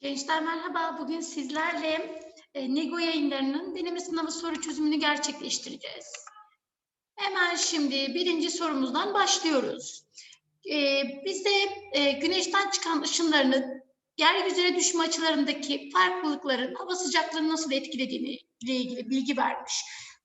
Gençler merhaba. Bugün sizlerle e, Nego yayınlarının deneme sınavı soru çözümünü gerçekleştireceğiz. Hemen şimdi birinci sorumuzdan başlıyoruz. E, bize e, güneşten çıkan ışınlarını yeryüzüne düşme açılarındaki farklılıkların hava sıcaklığını nasıl etkilediğini ile ilgili bilgi vermiş.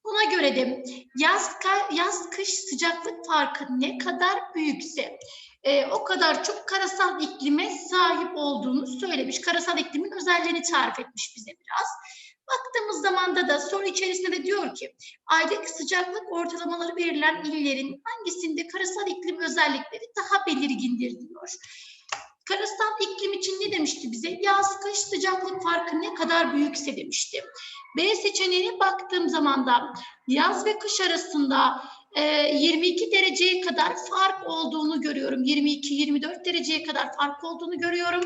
Buna göre de yaz, yaz kış sıcaklık farkı ne kadar büyükse e, o kadar çok karasal iklime sahip olduğunu söylemiş. Karasal iklimin özelliğini tarif etmiş bize biraz. Baktığımız zamanda da soru içerisinde de diyor ki aylık sıcaklık ortalamaları verilen illerin hangisinde karasal iklim özellikleri daha belirgindir diyor. Karasal iklim için ne demişti bize? Yaz kış sıcaklık farkı ne kadar büyükse demişti. B seçeneğine baktığım zaman da yaz ve kış arasında e, 22 dereceye kadar fark olduğunu görüyorum. 22-24 dereceye kadar fark olduğunu görüyorum.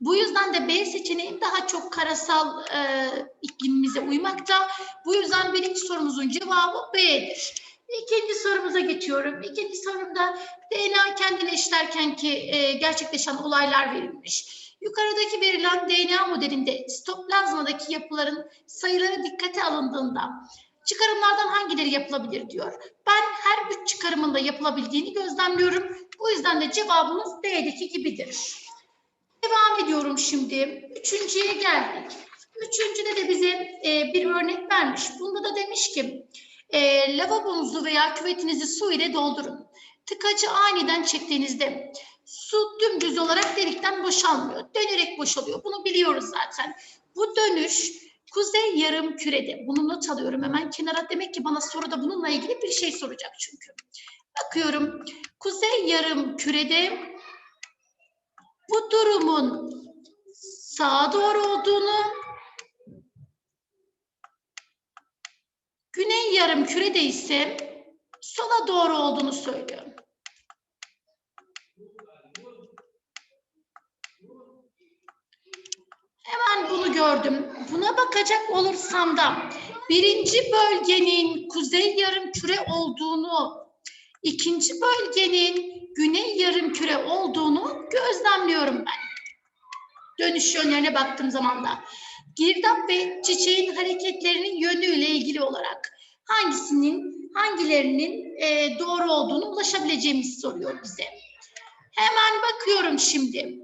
Bu yüzden de B seçeneği daha çok karasal e, iklimimize uymakta. Bu yüzden birinci sorumuzun cevabı B'dir. İkinci sorumuza geçiyorum. İkinci sorumda DNA kendini eşlerken ki e, gerçekleşen olaylar verilmiş. Yukarıdaki verilen DNA modelinde sitoplazmadaki yapıların sayıları dikkate alındığında çıkarımlardan hangileri yapılabilir diyor. Ben her üç çıkarımında yapılabildiğini gözlemliyorum. Bu yüzden de cevabımız D'deki gibidir. Devam ediyorum şimdi. Üçüncüye geldik. Üçüncüde de bize e, bir örnek vermiş. Bunda da demiş ki e, lavabonuzu veya küvetinizi su ile doldurun. Tıkacı aniden çektiğinizde su dümdüz olarak delikten boşalmıyor. Dönerek boşalıyor. Bunu biliyoruz zaten. Bu dönüş kuzey yarım kürede. Bunu not alıyorum hemen kenara. Demek ki bana soruda bununla ilgili bir şey soracak çünkü. Bakıyorum. Kuzey yarım kürede bu durumun sağa doğru olduğunu güney yarım kürede ise sola doğru olduğunu söylüyor. Hemen bunu gördüm. Buna bakacak olursam da birinci bölgenin kuzey yarım küre olduğunu, ikinci bölgenin güney yarım küre olduğunu gözlemliyorum ben. Dönüş yönlerine baktığım zaman da. Girdap ve çiçeğin hareketlerinin yönüyle ilgili olarak hangisinin, hangilerinin e, doğru olduğunu ulaşabileceğimizi soruyor bize. Hemen bakıyorum şimdi.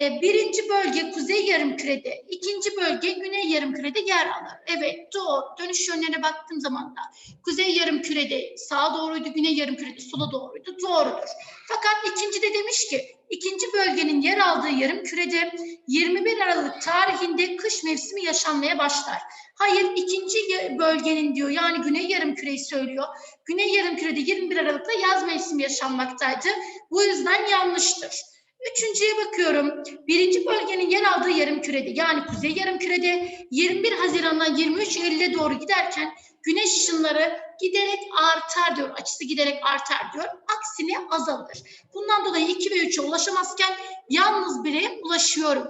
E, birinci bölge kuzey yarımkürede, ikinci bölge güney yarımkürede yer alır. Evet doğru. Dönüş yönlerine baktığım zaman da kuzey yarımkürede sağa doğruydu, güney yarımkürede sola doğruydu. Doğrudur. Fakat ikinci de demiş ki ikinci bölgenin yer aldığı yarımkürede 21 Aralık tarihinde kış mevsimi yaşanmaya başlar. Hayır ikinci bölgenin diyor yani güney yarımküreyi söylüyor. Güney yarımkürede 21 Aralık'ta yaz mevsimi yaşanmaktaydı. Bu yüzden yanlıştır. Üçüncüye bakıyorum. Birinci bölgenin yer aldığı yarım kürede yani kuzey yarım kürede 21 Haziran'dan 23 Eylül'e doğru giderken güneş ışınları giderek artar diyor. Açısı giderek artar diyor. Aksine azalır. Bundan dolayı 2 ve 3'e ulaşamazken yalnız 1'e ulaşıyorum.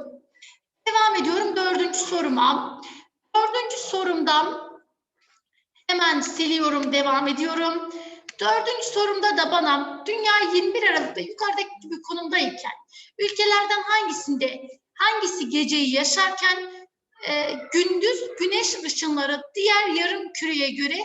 Devam ediyorum dördüncü soruma. Dördüncü sorumdan hemen siliyorum, devam ediyorum. Dördüncü sorumda da bana dünya 21 Aralık'ta yukarıdaki gibi konumdayken ülkelerden hangisinde hangisi geceyi yaşarken e, gündüz güneş ışınları diğer yarım küreye göre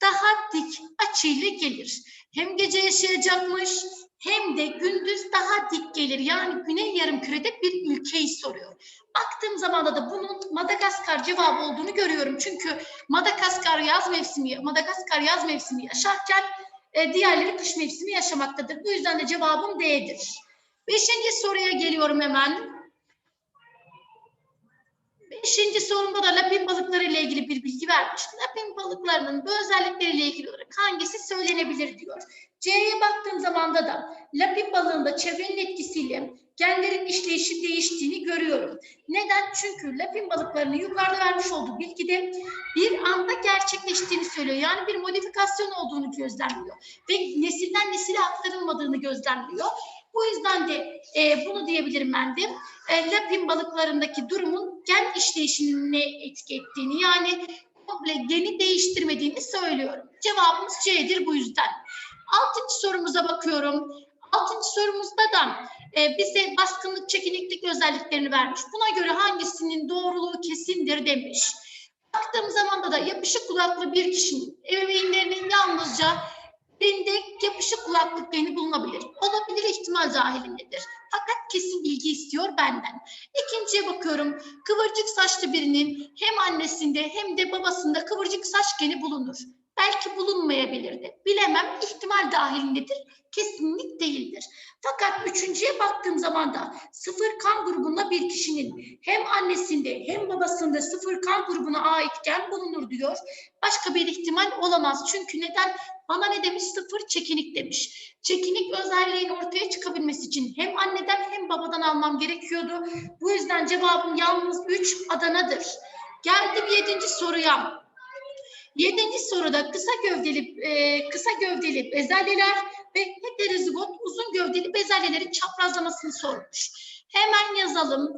daha dik açıyla gelir. Hem gece yaşayacakmış hem de gündüz daha dik gelir. Yani güney yarım kürede bir ülkeyi soruyor. Baktığım zaman da bunun Madagaskar cevabı olduğunu görüyorum. Çünkü Madagaskar yaz mevsimi, Madagaskar yaz mevsimi yaşarken e, diğerleri kış mevsimi yaşamaktadır. Bu yüzden de cevabım D'dir. Beşinci soruya geliyorum hemen. Beşinci sorumda da lapin balıkları ile ilgili bir bilgi vermiş. Lapin balıklarının bu özellikleriyle ilgili olarak hangisi söylenebilir diyor. C'ye baktığım zamanda da lapin balığında çevrenin etkisiyle genlerin işleyişi değiştiğini görüyorum. Neden? Çünkü lapin balıklarının yukarıda vermiş olduğu bilgide bir anda gerçekleştiğini söylüyor. Yani bir modifikasyon olduğunu gözlemliyor. Ve nesilden nesile aktarılmadığını gözlemliyor. Bu yüzden de e, bunu diyebilirim ben de. E, lapin balıklarındaki durumun gen işleyişine etki ettiğini yani komple geni değiştirmediğini söylüyorum. Cevabımız C'dir bu yüzden. Altıncı sorumuza bakıyorum. Altıncı sorumuzda da e, bize baskınlık, çekiniklik özelliklerini vermiş. Buna göre hangisinin doğruluğu kesindir demiş. Baktığım zaman da yapışık kulaklı bir kişinin ebeveynlerinin yalnızca elinde yapışık kulaklıklarını bulunabilir. Olabilir ihtimal dahilindedir. Fakat kesin bilgi istiyor benden. İkinciye bakıyorum. Kıvırcık saçlı birinin hem annesinde hem de babasında kıvırcık saç geni bulunur. Belki bulunmayabilirdi. Bilemem ihtimal dahilindedir. Kesinlik değildir. Fakat üçüncüye baktığım zaman da sıfır kan grubunda bir kişinin hem annesinde hem babasında sıfır kan grubuna ait gen bulunur diyor. Başka bir ihtimal olamaz. Çünkü neden? Bana ne demiş? Sıfır çekinik demiş. Çekinik özelliğin ortaya çıkabilmesi için hem anneden hem babadan almam gerekiyordu. Bu yüzden cevabım yalnız 3 Adana'dır. Geldim yedinci soruya. Yedinci soruda kısa gövdeli e, kısa gövdeli bezelyeler ve heterozigot uzun gövdeli bezelyelerin çaprazlamasını sormuş. Hemen yazalım.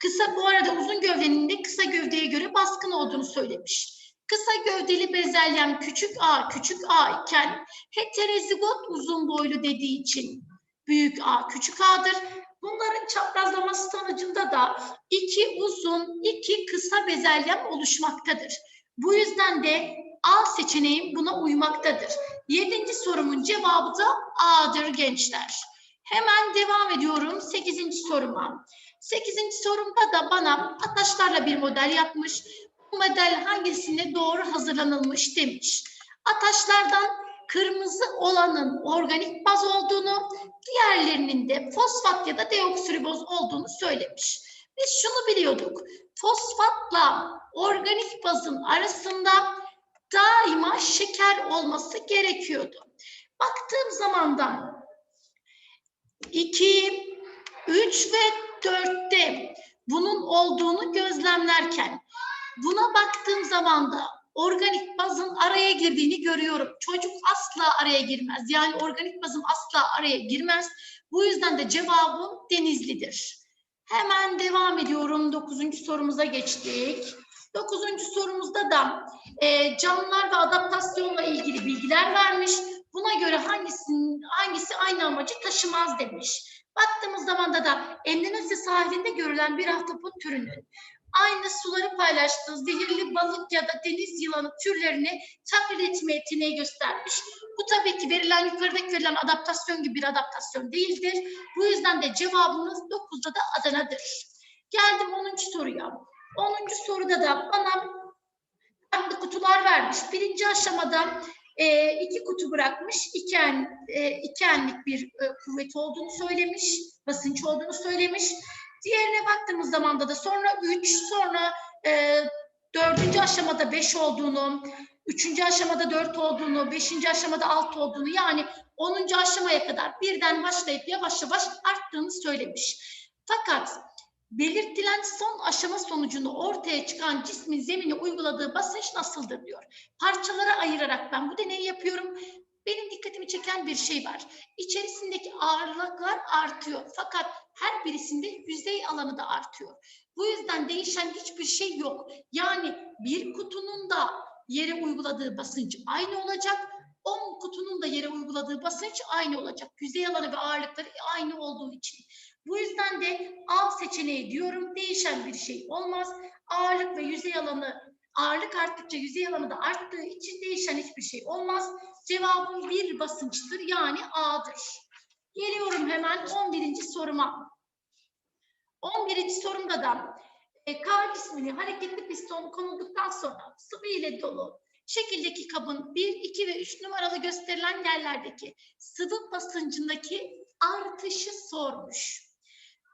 Kısa bu arada uzun gövdenin de kısa gövdeye göre baskın olduğunu söylemiş. Kısa gövdeli bezelyem küçük a küçük a iken heterozigot uzun boylu dediği için büyük a küçük a'dır. Bunların çaprazlaması sonucunda da iki uzun, iki kısa bezelyem oluşmaktadır. Bu yüzden de A seçeneğim buna uymaktadır. Yedinci sorumun cevabı da A'dır gençler. Hemen devam ediyorum sekizinci soruma. Sekizinci sorumda da bana ataşlarla bir model yapmış. Bu model hangisine doğru hazırlanılmış demiş. Ataşlardan kırmızı olanın organik baz olduğunu, diğerlerinin de fosfat ya da deoksiriboz olduğunu söylemiş. Biz şunu biliyorduk. Fosfatla organik bazın arasında daima şeker olması gerekiyordu. Baktığım zaman da 2, 3 ve 4'te bunun olduğunu gözlemlerken buna baktığım zaman da organik bazın araya girdiğini görüyorum. Çocuk asla araya girmez. Yani organik bazım asla araya girmez. Bu yüzden de cevabım Denizli'dir. Hemen devam ediyorum. Dokuzuncu sorumuza geçtik. Dokuzuncu sorumuzda da e, canlılar ve adaptasyonla ilgili bilgiler vermiş. Buna göre hangisinin, hangisi aynı amacı taşımaz demiş. Baktığımız zaman da Endonezya sahilinde görülen bir ahtapot türünün aynı suları paylaştığı zehirli balık ya da deniz yılanı türlerini taklit etme yeteneği göstermiş. Bu tabii ki verilen yukarıdaki verilen adaptasyon gibi bir adaptasyon değildir. Bu yüzden de cevabımız 9'da da Adana'dır. Geldim 10. soruya. 10. soruda da bana farklı kutular vermiş. Birinci aşamada e, iki kutu bırakmış. İki, en, e, iki enlik bir e, kuvvet olduğunu söylemiş. Basınç olduğunu söylemiş. Diğerine baktığımız zamanda da sonra 3, sonra e, dördüncü aşamada 5 olduğunu, üçüncü aşamada 4 olduğunu, beşinci aşamada 6 olduğunu yani 10. aşamaya kadar birden başlayıp yavaş yavaş arttığını söylemiş. Fakat belirtilen son aşama sonucunda ortaya çıkan cismin zemine uyguladığı basınç nasıldır diyor. Parçalara ayırarak ben bu deneyi yapıyorum. Benim dikkatimi çeken bir şey var. İçerisindeki ağırlıklar artıyor. Fakat her birisinde yüzey alanı da artıyor. Bu yüzden değişen hiçbir şey yok. Yani bir kutunun da yere uyguladığı basınç aynı olacak. 10 kutunun da yere uyguladığı basınç aynı olacak. Yüzey alanı ve ağırlıkları aynı olduğu için. Bu yüzden de A seçeneği diyorum. Değişen bir şey olmaz. Ağırlık ve yüzey alanı ağırlık arttıkça yüzey alanı da arttığı için değişen hiçbir şey olmaz. Cevabım bir basınçtır yani A'dır. Geliyorum hemen 11. soruma. 11. sorumda da e, K cismini hareketli piston konulduktan sonra sıvı ile dolu şekildeki kabın 1, 2 ve 3 numaralı gösterilen yerlerdeki sıvı basıncındaki artışı sormuş.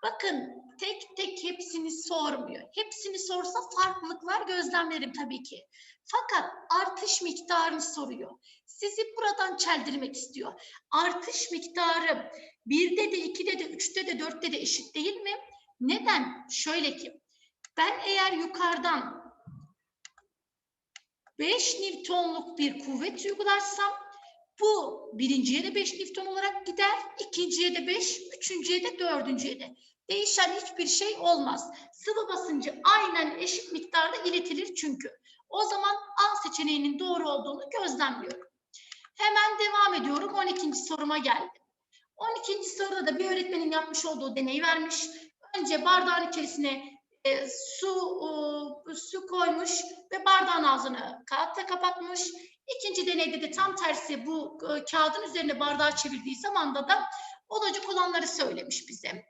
Bakın tek tek hepsini sormuyor. Hepsini sorsa farklılıklar gözlemlerim tabii ki. Fakat artış miktarını soruyor. Sizi buradan çeldirmek istiyor. Artış miktarı birde de, ikide de, üçte de, dörtte de eşit değil mi? Neden? Şöyle ki ben eğer yukarıdan 5 Newton'luk bir kuvvet uygularsam bu birinciye de 5 Newton olarak gider, ikinciye de 5, üçüncüye de dördüncüye de. Değişen hiçbir şey olmaz. Sıvı basıncı aynen eşit miktarda iletilir çünkü. O zaman A seçeneğinin doğru olduğunu gözlemliyorum. Hemen devam ediyorum. 12. soruma geldim. 12. soruda da bir öğretmenin yapmış olduğu deneyi vermiş. Önce bardağın içerisine e, su e, su koymuş ve bardağın ağzını kağıtla kapatmış. İkinci deneyde de tam tersi bu e, kağıdın üzerine bardağı çevirdiği zamanda da olacak olanları söylemiş bize.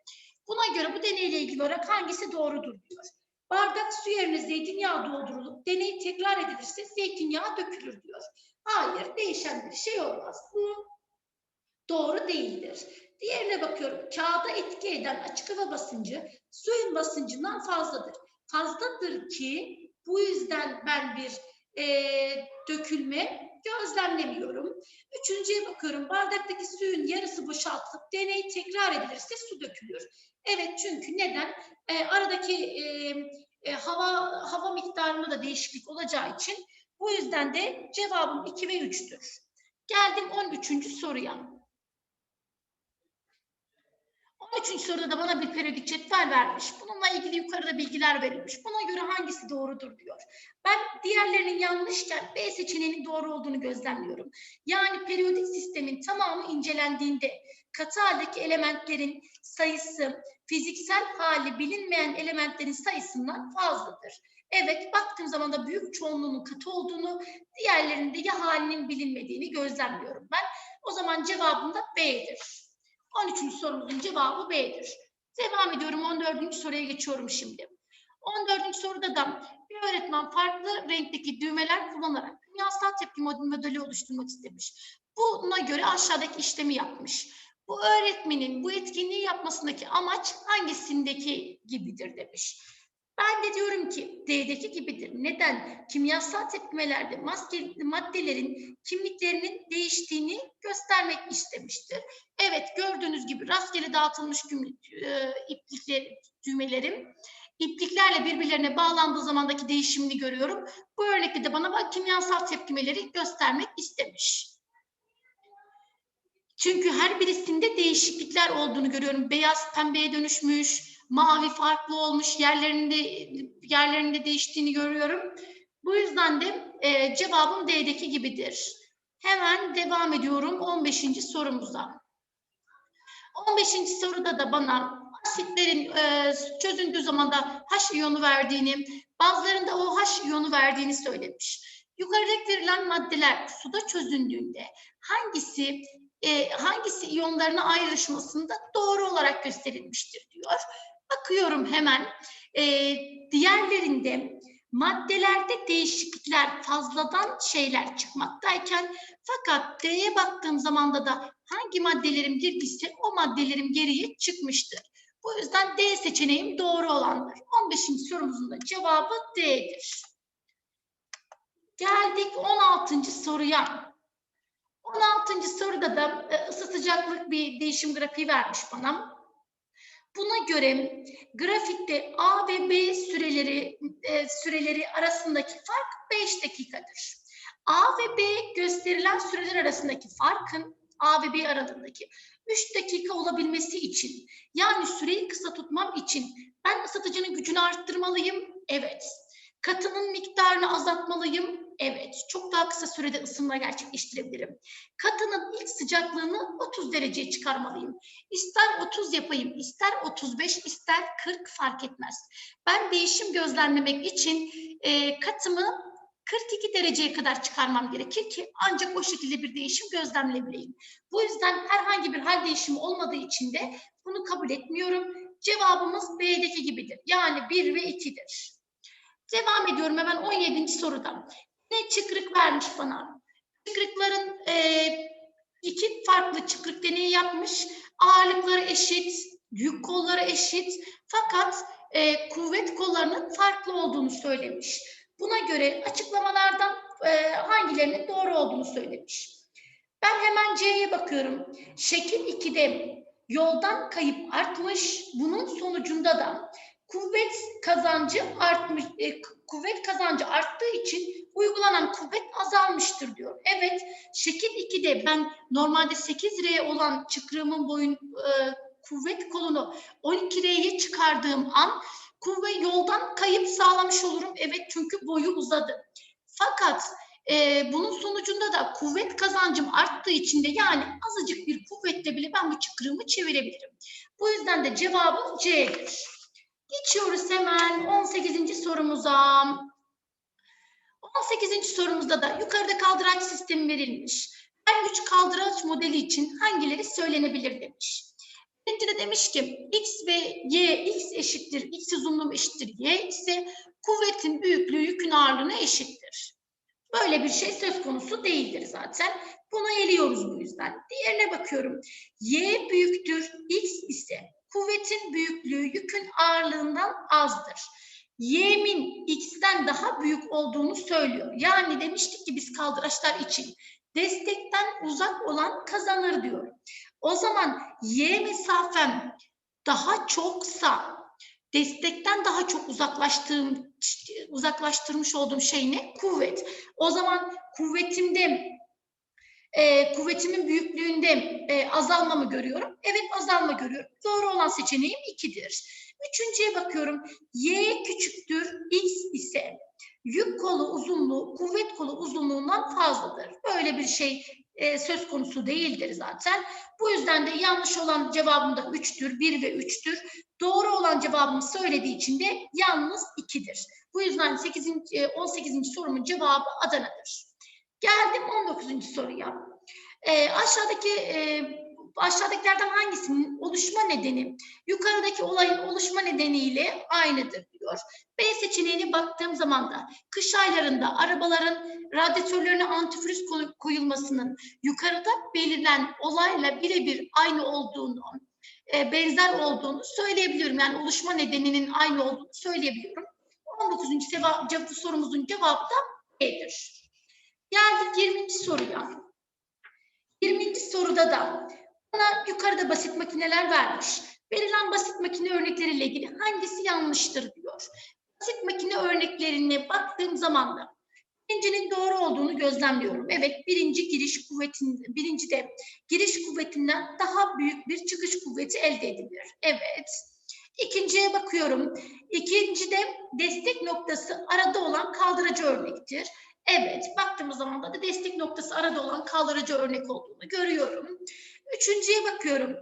Buna göre bu deneyle ilgili olarak hangisi doğrudur diyor. Bardak su yerine zeytinyağı doldurulup deney tekrar edilirse zeytinyağı dökülür diyor. Hayır, değişen bir şey olmaz. Bu doğru değildir. Diğerine bakıyorum. Kağıda etki eden açık hava basıncı suyun basıncından fazladır. Fazladır ki bu yüzden ben bir e, dökülme gözlemlemiyorum. Üçüncüye bakıyorum. Bardaktaki suyun yarısı boşaltılıp deney tekrar edilirse su dökülür. Evet çünkü neden? E, aradaki e, e, hava hava miktarında da değişiklik olacağı için bu yüzden de cevabım 2 ve 3'tür. Geldim 13. soruya. 13. soruda da bana bir periyodik cetvel vermiş. Bununla ilgili yukarıda bilgiler verilmiş. Buna göre hangisi doğrudur diyor. Ben diğerlerinin yanlışken B seçeneğinin doğru olduğunu gözlemliyorum. Yani periyodik sistemin tamamı incelendiğinde katı haldeki elementlerin sayısı fiziksel hali bilinmeyen elementlerin sayısından fazladır. Evet, baktığım zaman da büyük çoğunluğunun katı olduğunu, diğerlerinde ya halinin bilinmediğini gözlemliyorum ben. O zaman cevabım da B'dir. 13. sorumuzun cevabı B'dir. Devam ediyorum 14. soruya geçiyorum şimdi. 14. soruda da bir öğretmen farklı renkteki düğmeler kullanarak kimyasal tepki modeli oluşturmak istemiş. Buna göre aşağıdaki işlemi yapmış. Bu öğretmenin bu etkinliği yapmasındaki amaç hangisindeki gibidir demiş. Ben de diyorum ki D'deki gibidir. Neden? Kimyasal tepkimelerde maske, maddelerin kimliklerinin değiştiğini göstermek istemiştir. Evet gördüğünüz gibi rastgele dağıtılmış gümrük, e, iplikler, düğmelerim ipliklerle birbirlerine bağlandığı zamandaki değişimini görüyorum. Bu örnekte de bana bak kimyasal tepkimeleri göstermek istemiş. Çünkü her birisinde değişiklikler olduğunu görüyorum. Beyaz pembeye dönüşmüş, mavi farklı olmuş, yerlerinde yerlerinde değiştiğini görüyorum. Bu yüzden de e, cevabım D'deki gibidir. Hemen devam ediyorum 15. sorumuza. 15. soruda da bana asitlerin e, çözündüğü zaman da H iyonu verdiğini, bazılarında o H iyonu verdiğini söylemiş. Yukarıdaki verilen maddeler suda çözündüğünde hangisi e, hangisi iyonlarına ayrışmasında doğru olarak gösterilmiştir diyor. Bakıyorum hemen e, diğerlerinde maddelerde değişiklikler fazladan şeyler çıkmaktayken fakat D'ye baktığım zamanda da hangi maddelerim girdiyse o maddelerim geriye çıkmıştır. Bu yüzden D seçeneğim doğru olandır. 15. sorumuzun da cevabı D'dir. Geldik 16. soruya. 16. soruda da e, ısı sıcaklık bir değişim grafiği vermiş bana. Buna göre grafikte A ve B süreleri e, süreleri arasındaki fark 5 dakikadır. A ve B gösterilen süreler arasındaki farkın A ve B aralığındaki 3 dakika olabilmesi için yani süreyi kısa tutmam için ben ısıtıcının gücünü arttırmalıyım. Evet. Katının miktarını azaltmalıyım. Evet, çok daha kısa sürede ısınma gerçekleştirebilirim. Katının ilk sıcaklığını 30 dereceye çıkarmalıyım. İster 30 yapayım, ister 35, ister 40 fark etmez. Ben değişim gözlemlemek için e, katımı 42 dereceye kadar çıkarmam gerekir ki ancak o şekilde bir değişim gözlemleyebileyim. Bu yüzden herhangi bir hal değişimi olmadığı için de bunu kabul etmiyorum. Cevabımız B'deki gibidir. Yani 1 ve 2'dir. Devam ediyorum hemen 17. sorudan. Ne çıkrık vermiş bana? Çıkrıkların e, iki farklı çıkrık deneyi yapmış. Ağırlıkları eşit, yük kolları eşit fakat e, kuvvet kollarının farklı olduğunu söylemiş. Buna göre açıklamalardan e, hangilerinin doğru olduğunu söylemiş. Ben hemen C'ye bakıyorum. Şekil 2'de yoldan kayıp artmış. Bunun sonucunda da kuvvet kazancı artmış, e, kuvvet kazancı arttığı için azalmıştır diyor. Evet, şekil 2'de ben normalde 8R olan çıkrığımın boyun e, kuvvet kolunu 12R'ye çıkardığım an kuvvet yoldan kayıp sağlamış olurum. Evet çünkü boyu uzadı. Fakat e, bunun sonucunda da kuvvet kazancım arttığı için de yani azıcık bir kuvvetle bile ben bu çıkrığımı çevirebilirim. Bu yüzden de cevabım C'dir. Geçiyoruz hemen 18. sorumuza. 18. sorumuzda da yukarıda kaldıraç sistemi verilmiş. Her güç kaldıraç modeli için hangileri söylenebilir demiş. Birinci de demiş ki x ve y, x eşittir, x uzunluğu eşittir, y ise kuvvetin büyüklüğü yükün ağırlığına eşittir. Böyle bir şey söz konusu değildir zaten. Bunu eliyoruz bu yüzden. Diğerine bakıyorum. Y büyüktür, x ise kuvvetin büyüklüğü yükün ağırlığından azdır. Y'min x'ten daha büyük olduğunu söylüyor. Yani demiştik ki biz kaldıraçlar için destekten uzak olan kazanır diyor. O zaman y mesafem daha çoksa destekten daha çok uzaklaştığım uzaklaştırmış olduğum şey ne? Kuvvet. O zaman kuvvetimde e, kuvvetimin büyüklüğünde e, azalma mı görüyorum? Evet azalma görüyorum. Doğru olan seçeneğim 2'dir. Üçüncüye bakıyorum. Y küçüktür, X ise yük kolu uzunluğu kuvvet kolu uzunluğundan fazladır. Böyle bir şey e, söz konusu değildir zaten. Bu yüzden de yanlış olan cevabım da 3'tür, 1 ve 3'tür. Doğru olan cevabımı söylediği için de yalnız 2'dir. Bu yüzden 8. e, 18. sorumun cevabı Adana'dır. Geldim 19. soruya. E, aşağıdaki e, aşağıdakilerden hangisinin oluşma nedeni yukarıdaki olayın oluşma nedeniyle aynıdır diyor. B seçeneğine baktığım zaman da kış aylarında arabaların radyatörlerine antifriz koy- koyulmasının yukarıda belirlen olayla birebir aynı olduğunu, e, benzer olduğunu söyleyebiliyorum. Yani oluşma nedeninin aynı olduğunu söyleyebiliyorum. 19. Seva, cevap, sorumuzun cevabı da B'dir. Geldik 20. soruya. 20. soruda da bana yukarıda basit makineler vermiş. Verilen basit makine örnekleriyle ilgili hangisi yanlıştır diyor. Basit makine örneklerine baktığım zaman da birincinin doğru olduğunu gözlemliyorum. Evet birinci giriş kuvvetin, birinci de giriş kuvvetinden daha büyük bir çıkış kuvveti elde edilir. Evet. İkinciye bakıyorum. İkinci de destek noktası arada olan kaldırıcı örnektir. Evet, baktığımız zaman da destek noktası arada olan kaldırıcı örnek olduğunu görüyorum. Üçüncüye bakıyorum.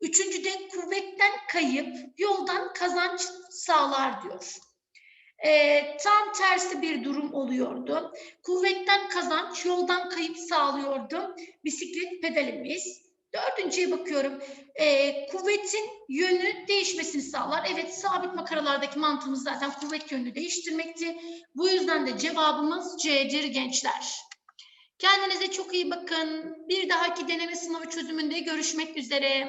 Üçüncüde kuvvetten kayıp yoldan kazanç sağlar diyor. Ee, tam tersi bir durum oluyordu. Kuvvetten kazanç yoldan kayıp sağlıyordu. Bisiklet pedalimiz. Dördüncüye bakıyorum. Ee, kuvvetin yönü değişmesini sağlar. Evet sabit makaralardaki mantığımız zaten kuvvet yönünü değiştirmekti. Bu yüzden de cevabımız C'dir gençler. Kendinize çok iyi bakın. Bir dahaki deneme sınavı çözümünde görüşmek üzere.